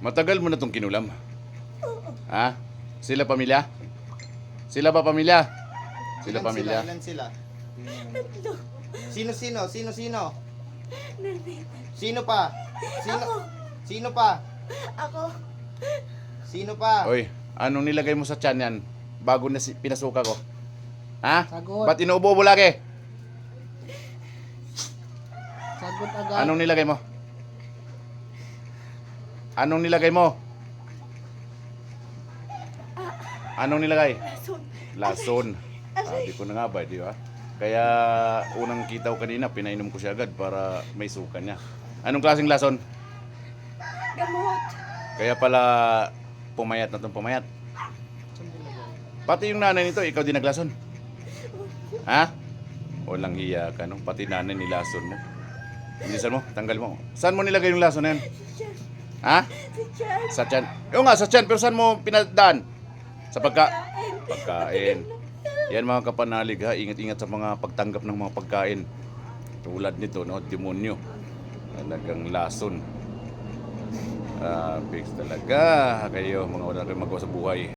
Matagal mo na tong kinulam. Ha? Sila pamilya? Sila ba pamilya? Sila Ilan pamilya? Sila, ilan sila? Tatlo. Sino, sino? Sino, sino? Nanay. Sino pa? Sino? Ako. Sino pa? Ako. Sino pa? Oy, anong nilagay mo sa tiyan yan? Bago na si, pinasuka ko. Ha? Sagot. Ba't inuubo mo lagi? Sagot agad. Anong nilagay mo? Anong nilagay mo? Anong nilagay? Lason. Lason. Sabi ko na nga ba, di ba? Kaya unang kita ko kanina, pinainom ko siya agad para may suka niya. Anong klaseng lason? Gamot. Kaya pala pumayat na itong pumayat. Pati yung nanay nito, ikaw din naglason. Ha? Walang hiya ka, no? Pati nanay nilason mo. Bilisan mo, tanggal mo. Saan mo nilagay yung lason na yan? Ha? Si Chan. Sa tiyan. Oo nga, sa tiyan. Pero saan mo pinadaan? Sa pagka... Kain. Pagkain. Yan mga kapanalig ha, ingat-ingat sa mga pagtanggap ng mga pagkain. Tulad nito, no, demonyo. Talagang lason. Ah, fix talaga kayo mga wala kayong magawa sa buhay.